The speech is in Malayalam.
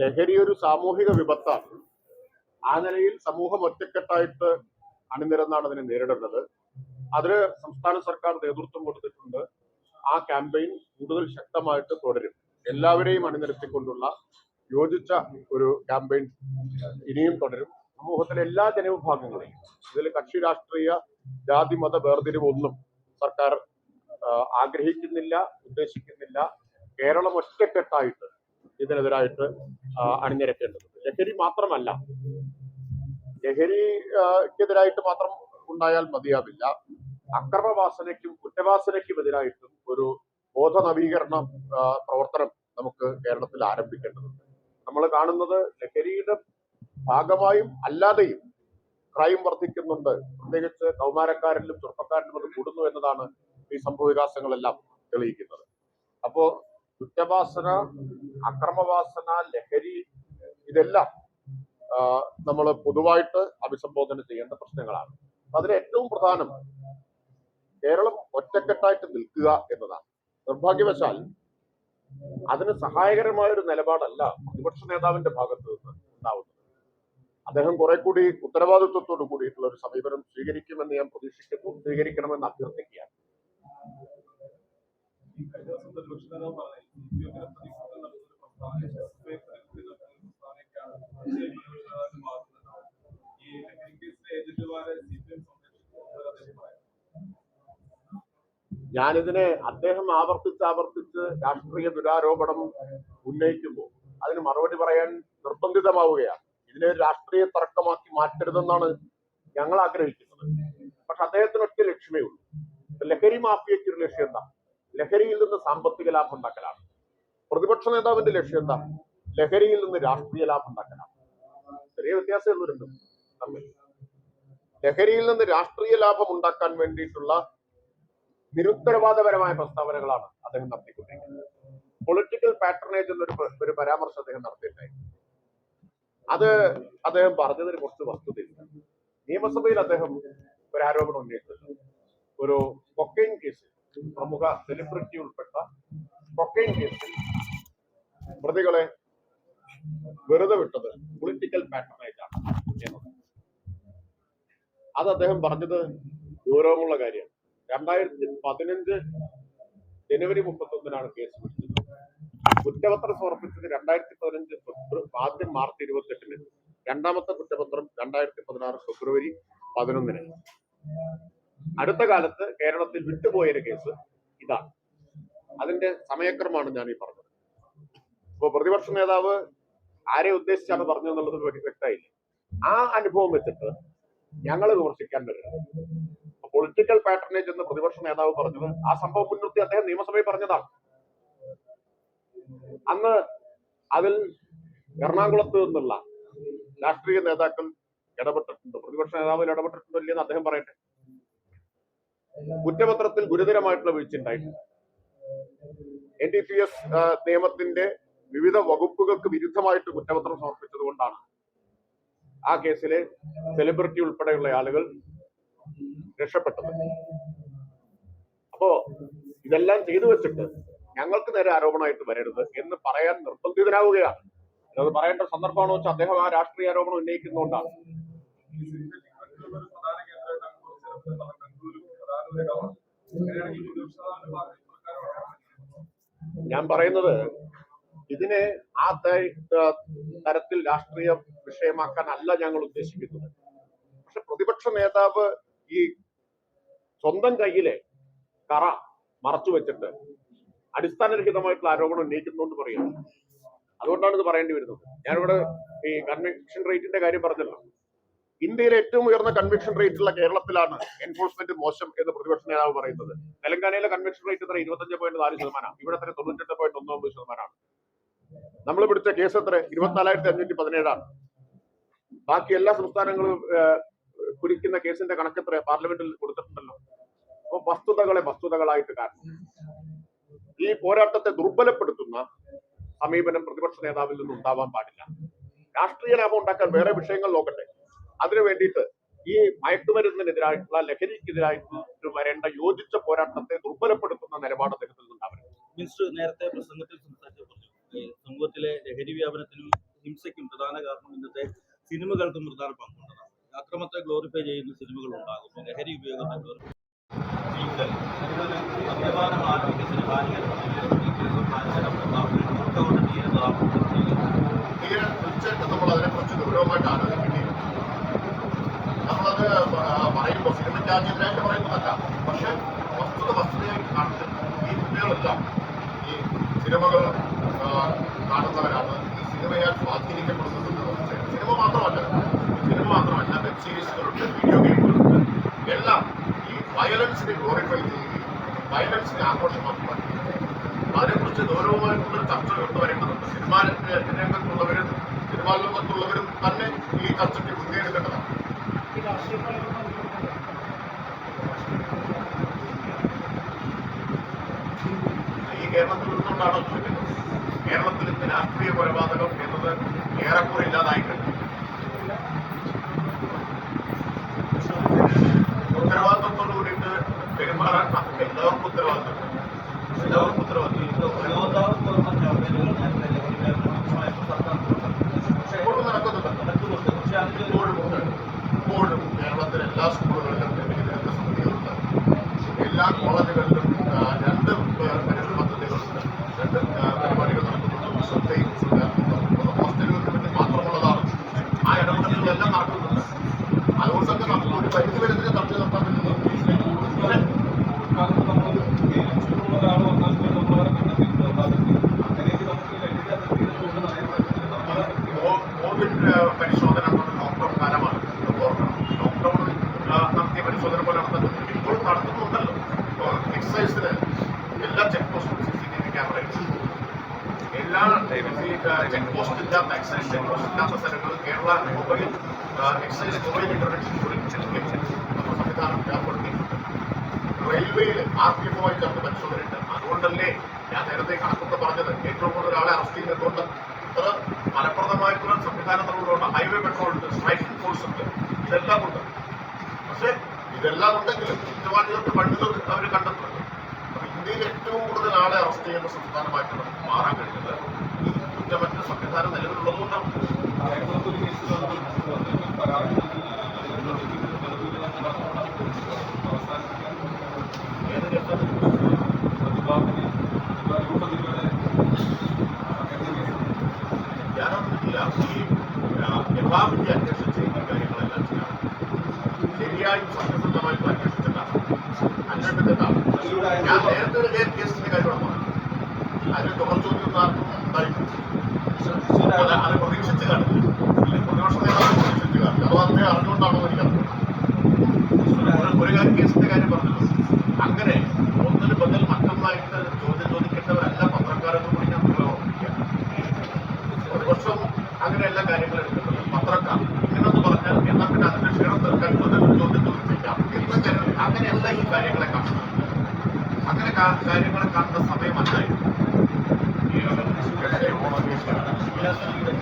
ലഹരി ഒരു സാമൂഹിക വിപത്താണ്. ആ നിലയിൽ സമൂഹം ഒറ്റക്കെട്ടായിട്ട് അണിനിരന്നാണ് അതിനെ നേരിടേണ്ടത് അതിന് സംസ്ഥാന സർക്കാർ നേതൃത്വം കൊടുത്തിട്ടുണ്ട്. ആ ക്യാമ്പയിൻ കൂടുതൽ ശക്തമായിട്ട് തുടരും. എല്ലാവരെയും അണിനിരത്തിക്കൊണ്ടുള്ള യോജിച്ച ഒരു ക്യാമ്പയിൻ ഇനിയും തുടരും. സമൂഹത്തിലെ എല്ലാ ജനവിഭാഗങ്ങളെയും ഇതിൽ കക്ഷി രാഷ്ട്രീയ ജാതി മത വേർതിരിവൊന്നും സർക്കാർ ആഗ്രഹിക്കുന്നില്ല ഉദ്ദേശിക്കുന്നില്ല. കേരളം ഒറ്റക്കെട്ടായിട്ട് ഇതിനെതിരായിട്ട് അണിനിരക്കേണ്ടതുണ്ട് ലഹരി മാത്രമല്ല ലഹരിക്കെതിരായിട്ട് മാത്രം ഉണ്ടായാൽ മതിയാവില്ല. അക്രമവാസനയ്ക്കും കുറ്റവാസനയ്ക്കും എതിരായിട്ടും ഒരു ബോധ നവീകരണ പ്രവർത്തനം നമുക്ക് കേരളത്തിൽ ആരംഭിക്കേണ്ടതുണ്ട്. നമ്മൾ കാണുന്നത് ലഹരിയുടെ ഭാഗമായും അല്ലാതെയും ക്രൈം വർദ്ധിക്കുന്നുണ്ട്. പ്രത്യേകിച്ച് കൗമാരക്കാരിലും ചെറുപ്പക്കാരിലും അത് കൂടുന്നു എന്നതാണ് ഈ സംഭവ വികാസങ്ങളെല്ലാം തെളിയിക്കുന്നത്. അപ്പോ കുറ്റവാസന അക്രമവാസന ലഹരി ഇതെല്ലാം നമ്മൾ പൊതുവായിട്ട് അഭിസംബോധന ചെയ്യേണ്ട പ്രശ്നങ്ങളാണ്. അതിൽ ഏറ്റവും പ്രധാനം കേരളം ഒറ്റക്കെട്ടായിട്ട് നിൽക്കുക എന്നതാണ്. നിർഭാഗ്യവശാൽ അതിന് സഹായകരമായ ഒരു നിലപാടല്ല പ്രതിപക്ഷ നേതാവിന്റെ ഭാഗത്ത് നിന്ന് ഉണ്ടാവുന്നത്. അദ്ദേഹം കുറെ കൂടി ഉത്തരവാദിത്വത്തോടു കൂടിയിട്ടുള്ള ഒരു സമീപനം സ്വീകരിക്കുമെന്ന് ഞാൻ പ്രതീക്ഷിക്കുന്നു സ്വീകരിക്കണമെന്ന് അഭ്യർത്ഥിക്കുകയാണ്. ഞാനിതിനെ അദ്ദേഹം ആവർത്തിച്ച് ആവർത്തിച്ച് രാഷ്ട്രീയ ദുരാരോപണം ഉന്നയിക്കുമ്പോൾ അതിന് മറുപടി പറയാൻ നിർബന്ധിതമാവുകയാണ്. ഇതിനെ ഒരു രാഷ്ട്രീയ തർക്കമാക്കി മാറ്റരുതെന്നാണ് ഞങ്ങൾ ആഗ്രഹിക്കുന്നത്. പക്ഷെ അദ്ദേഹത്തിന് ഒറ്റ ലക്ഷ്യമേ ഉള്ളൂ. ലഹരി മാഫിയയ്ക്ക് ഒരു ലക്ഷ്യം എന്താ? ലഹരിയിൽ നിന്ന് സാമ്പത്തിക ലാഭം ഉണ്ടാക്കലാണ്. പ്രതിപക്ഷ നേതാവിന്റെ ലക്ഷ്യം എന്താ? ലഹരിയിൽ നിന്ന് രാഷ്ട്രീയ ലാഭം ഉണ്ടാക്കലാണ്. ചെറിയ വ്യത്യാസം രണ്ടും തമ്മിൽ ലഹരിയിൽ നിന്ന് രാഷ്ട്രീയ ലാഭം ഉണ്ടാക്കാൻ വേണ്ടിയിട്ടുള്ള നിരുത്തരവാദപരമായ പ്രസ്താവനകളാണ് അദ്ദേഹം നടത്തിക്കൊണ്ടിരിക്കുന്നത്. പൊളിറ്റിക്കൽ പാറ്റർനേജ് എന്നൊരു ഒരു പരാമർശം അദ്ദേഹം നടത്തിയിട്ടുണ്ടായി അത് അദ്ദേഹം പറഞ്ഞതിന് കുറച്ച് വസ്തുതയില്ല നിയമസഭയിൽ അദ്ദേഹം ഒരു ആരോപണം ഉന്നയിച്ചിട്ടുണ്ട്. ഒരു കൊക്കൈൻ കേസിൽ പ്രമുഖ സെലിബ്രിറ്റി ഉൾപ്പെട്ട കൊക്കൈൻ കേസിൽ പ്രതികളെ വെറുതെ വിട്ടത് പൊളിറ്റിക്കൽ പാറ്റേണായിട്ടാണ് എന്നത്. അത് അദ്ദേഹം പറഞ്ഞത് ഗൗരവമുള്ള കാര്യമാണ്. രണ്ടായിരത്തി പതിനഞ്ച് ജനുവരി മുപ്പത്തൊന്നിനാണ് കേസ് കുറ്റപത്രം സമർപ്പിച്ചത് രണ്ടായിരത്തി പതിനഞ്ച് ഫെബ്രുവരി ആദ്യം മാർച്ച് ഇരുപത്തെട്ടിന്. രണ്ടാമത്തെ കുറ്റപത്രം രണ്ടായിരത്തി പതിനാറ് ഫെബ്രുവരി പതിനൊന്നിന്. അടുത്ത കാലത്ത് കേരളത്തിൽ വിട്ടുപോയൊരു കേസ് ഇതാണ്. അതിന്റെ സമയക്രമമാണ് ഞാൻ ഈ പറഞ്ഞത്. ഇപ്പോ പ്രതിപക്ഷ നേതാവ് ആരെ ഉദ്ദേശിച്ചാണ് പറഞ്ഞതെന്നുള്ളത് വ്യക്ത- വ്യക്തമായില്ല. ആ അനുഭവം വെച്ചിട്ട് ഞങ്ങൾ വിമർശിക്കാൻ വരും പൊളിറ്റിക്കൽ പാറ്റേണേജ് എന്ന് പ്രതിപക്ഷ നേതാവ് പറഞ്ഞത് ആ സംഭവം മുൻനിർത്തി അദ്ദേഹം നിയമസഭയിൽ പറഞ്ഞതാണ്. അന്ന് അതിൽ എറണാകുളത്ത് നിന്നുള്ള രാഷ്ട്രീയ നേതാക്കൾ ഇടപെട്ടിട്ടുണ്ട്. പ്രതിപക്ഷ നേതാവിൽ ഇടപെട്ടിട്ടുണ്ടോ ഇല്ലെന്ന് അദ്ദേഹം പറയട്ടെ. കുറ്റപത്രത്തിൽ ഗുരുതരമായിട്ടുള്ള വീഴ്ച ഉണ്ടായിട്ടുണ്ട് എൻ ഡി പി എസ് നിയമത്തിന്റെ വിവിധ വകുപ്പുകൾക്ക് വിരുദ്ധമായിട്ട് കുറ്റപത്രം സമർപ്പിച്ചത് കൊണ്ടാണ് ആ കേസിലെ സെലിബ്രിറ്റി ഉൾപ്പെടെയുള്ള ആളുകൾ രക്ഷപ്പെട്ടത്. അപ്പോ ഇതെല്ലാം ചെയ്തു വെച്ചിട്ട് ഞങ്ങൾക്ക് നേരെ ആരോപണമായിട്ട് വരരുത് എന്ന് പറയാൻ നിർബന്ധിതനാവുകയാണ്. അത് പറയേണ്ട സന്ദർഭമാണോ വെച്ചാൽ അദ്ദേഹം ആ രാഷ്ട്രീയ ആരോപണം ഉന്നയിക്കുന്നതുകൊണ്ടാണ്. ഞാൻ പറയുന്നത് ഇതിനെ ആ തരത്തിൽ രാഷ്ട്രീയ വിഷയമാക്കാൻ അല്ല ഞങ്ങൾ ഉദ്ദേശിക്കുന്നത്. പക്ഷെ പ്രതിപക്ഷ നേതാവ് ഈ സ്വന്തം കയ്യിലെ കറ മറച്ചു വെച്ചിട്ട് അടിസ്ഥാനരഹിതമായിട്ടുള്ള ആരോപണം ഉന്നയിക്കുന്നതുകൊണ്ട് പറയുന്നു. അതുകൊണ്ടാണ് ഇത് പറയേണ്ടി വരുന്നത്. ഞാനിവിടെ ഈ കൺവിക്ഷൻ റേറ്റിന്റെ കാര്യം പറഞ്ഞല്ലോ. ഇന്ത്യയിലെ ഏറ്റവും ഉയർന്ന കൺവിക്ഷൻ റേറ്റ് ഉള്ള കേരളത്തിലാണ് എൻഫോഴ്സ്മെന്റ് മോശം എന്ന് പ്രതിപക്ഷ നേതാവ് പറയുന്നത്. തെലങ്കാനയിലെ കൺവിക്ഷൻ റേറ്റ് എത്ര ഇരുപത്തഞ്ച് പോയിന്റ് നാല് ശതമാനമാണ് ഇവിടെ എത്ര തൊണ്ണൂറ്റെട്ട് പോയിന്റ് ഒന്ന് ഒമ്പത് ശതമാനമാണ്. നമ്മൾ പിടിച്ച കേസ് എത്ര? ഇരുപത്തിനാലായിരത്തി അഞ്ഞൂറ്റി പതിനേഴാണ്. ബാക്കി എല്ലാ സംസ്ഥാനങ്ങളും കുരിക്കുന്ന കേസിന്റെ കണക്കെത്ര? പാർലമെന്റിൽ കൊടുത്തിട്ടുണ്ടല്ലോ. അപ്പൊ വസ്തുതകളെ വസ്തുതകളായിട്ട് കാരണം ഈ പോരാട്ടത്തെ ദുർബലപ്പെടുത്തുന്ന സമീപനം പ്രതിപക്ഷ നേതാവിൽ നിന്നും ഉണ്ടാവാൻ പാടില്ല. രാഷ്ട്രീയ ലാഭം ഉണ്ടാക്കാൻ വേറെ വിഷയങ്ങൾ നോക്കട്ടെ. അതിനു വേണ്ടിയിട്ട് ഈ മയക്കുമരുന്നിനെതിരായിട്ടുള്ള ലഹരിക്കെതിരായിട്ട് വരേണ്ട യോജിച്ച പോരാട്ടത്തെ ദുർബലപ്പെടുത്തുന്ന നിലപാട് അദ്ദേഹത്തിൽ നിന്നുണ്ടാവരുത് മിനിസ്റ്റർ നേരത്തെ പ്രസംഗത്തിൽ സംസാരിച്ചു സമൂഹത്തിലെ ലഹരി വ്യാപനത്തിനും ഹിംസയ്ക്കും പ്രധാന കാരണം ഇന്നത്തെ സിനിമകൾക്കും പ്രധാന പങ്കുണ്ടെന്നാണ്. അക്രമത്തെ ഗ്ലോറിഫൈ ചെയ്യുന്ന സിനിമകൾ ഉണ്ടാകും ലഹരി ഉപയോഗത്തെ glorify ചെയ്യുന്നത് മദ്യപാനം ആരോഗ്യത്തിന് തീർച്ചയായിട്ടും നമ്മൾ അതിനെക്കുറിച്ച് ഗൗരവമായിട്ട് ആലോചിക്കേണ്ടിയിരുന്നു നമ്മളത് പറയുമ്പോൾ സിനിമയ്ക്കാദ്യത്തിനായിട്ട് പറയുന്നതല്ല പക്ഷെ വസ്തുത വസ്തുതയായിട്ട് കാണുന്നില്ല ഈ ഈ സിനിമകൾ കാണുന്നവരാണ് ഈ സിനിമയാൽ സ്വാധീനിക്കപ്പെടുന്നത് സിനിമ മാത്രമല്ല സിനിമ മാത്രമല്ല വെബ് സീരീസുകളുണ്ട് വീഡിയോ ഗെയിമുകളുണ്ട് എല്ലാം വയലൻസിനെ ഗ്ലോറിഫൈ ചെയ്യുകയും വയലൻസിനെ ആഘോഷമാക്കി മാറ്റുകയും അതിനെക്കുറിച്ച് ഗൗരവമായിട്ടുള്ള ചർച്ച കൊണ്ടുവരേണ്ടതുണ്ട് സിനിമാ രംഗത്തുള്ളവരും സിനിമാ ലോകത്തുള്ളവരും തന്നെ ഈ ചർച്ചയ്ക്ക് മുൻകൈയെടുക്കേണ്ടതാണ്. ഈ കേരളത്തിൽ നിന്നുകൊണ്ടാണോ ചോദിക്കുന്നത്? കേരളത്തിൽ ഇന്ന് രാഷ്ട്രീയ കൊലപാതകം എന്നത് ഏറെക്കുറെ ഇല്ലാതായി Marat, perdão, putrota. Perdão, putrota. Eu vou dar o meu material, check vaccination സെന്ററും ഇല്ലാത്ത സ്ഥലങ്ങളിൽ Kerala mobile excise mobile intervention നമ്മുടെ സംവിധാനം ഏർപ്പെടുത്തിയിട്ടുണ്ട് റെയിൽവേയിൽ ആർ പി എഫുമായി ചേർന്ന് പരിശോധനയുണ്ട്. അതുകൊണ്ടല്ലേ ഞാൻ നേരത്തെ കണക്കൊക്കെ പറഞ്ഞത്. ഏറ്റവും കൂടുതൽ ഒരാളെ അറസ്റ്റ് ചെയ്തിട്ടുണ്ട് ഇത്ര ഫലപ്രദമായിട്ടുള്ള സംവിധാനം നമ്മളുണ്ട് ഹൈവേ പെട്രോൾ ഉണ്ട് സ്ട്രൈക്കിംഗ് ഫോഴ്സ് ഉണ്ട്. ഇതെല്ലാം ഉണ്ട്. പക്ഷേ ഇതെല്ലാം ഉണ്ടെങ്കിലും കുറ്റവാളികൾക്ക് പണ്ടുകൾ അവർ കണ്ടെത്തുന്നുണ്ട്. അപ്പൊ ഇന്ത്യയിൽ ഏറ്റവും കൂടുതൽ ആളെ അറസ്റ്റ് ചെയ്യുന്ന സംസ്ഥാനമായിട്ട് നമുക്ക് മാറാൻ കഴിഞ്ഞത് കുറ്റമറ്റ സംവിധാനം നിലവിലുള്ളതുകൊണ്ടാണ്. ഞാനൊന്നുമില്ല ഈ യഥാവിധി അന്വേഷിച്ച് ഈ കാര്യങ്ങളെല്ലാം ചെയ്യാം ശരിയായും സത്യസന്ധമായിട്ടും അന്വേഷിച്ചിട്ടാണ് അന്വേഷിച്ചിട്ടാണ് ഞാൻ നേരത്തെ ഒരു കേസ് കേസിന്റെ കാര്യമാണ് അതിന് തുടർ ചോദ്യം ആർക്കും ഉണ്ടായിട്ടില്ല അത് പ്രതീക്ഷിച്ച് കാണില്ല പ്രതിപക്ഷ നേതാവ് പ്രതീക്ഷിച്ച് കാണില്ല അതോ അദ്ദേഹം അറിഞ്ഞുകൊണ്ടാണോ എനിക്കറിയില്ല കാര്യം കേസിന്റെ അങ്ങനെ ഒന്നിന് ബദൽ മറ്റൊന്നായിട്ട് ചോദ്യം ചോദിക്കേണ്ടവരല്ല പത്രക്കാരെന്ന് കൂടി ഞാൻ പ്രലോഭിപ്പിക്കുക അങ്ങനെ എല്ലാ കാര്യങ്ങളും എടുക്കുന്നത് പത്രക്കാർ ഇങ്ങനെന്ന് പറഞ്ഞാൽ എന്നാൽ പിന്നെ അതിന്റെ ക്ഷീണം തീർക്കാൻ ബദൽ ചോദ്യം ചോദിച്ചേക്കാം എന്ന കരുതി അങ്ങനെയല്ല കാര്യങ്ങളെ കണ്ട അങ്ങനെ കാര്യങ്ങളെ കാണുന്ന സമയമല്ലായിരുന്നു ഈ Obrigado.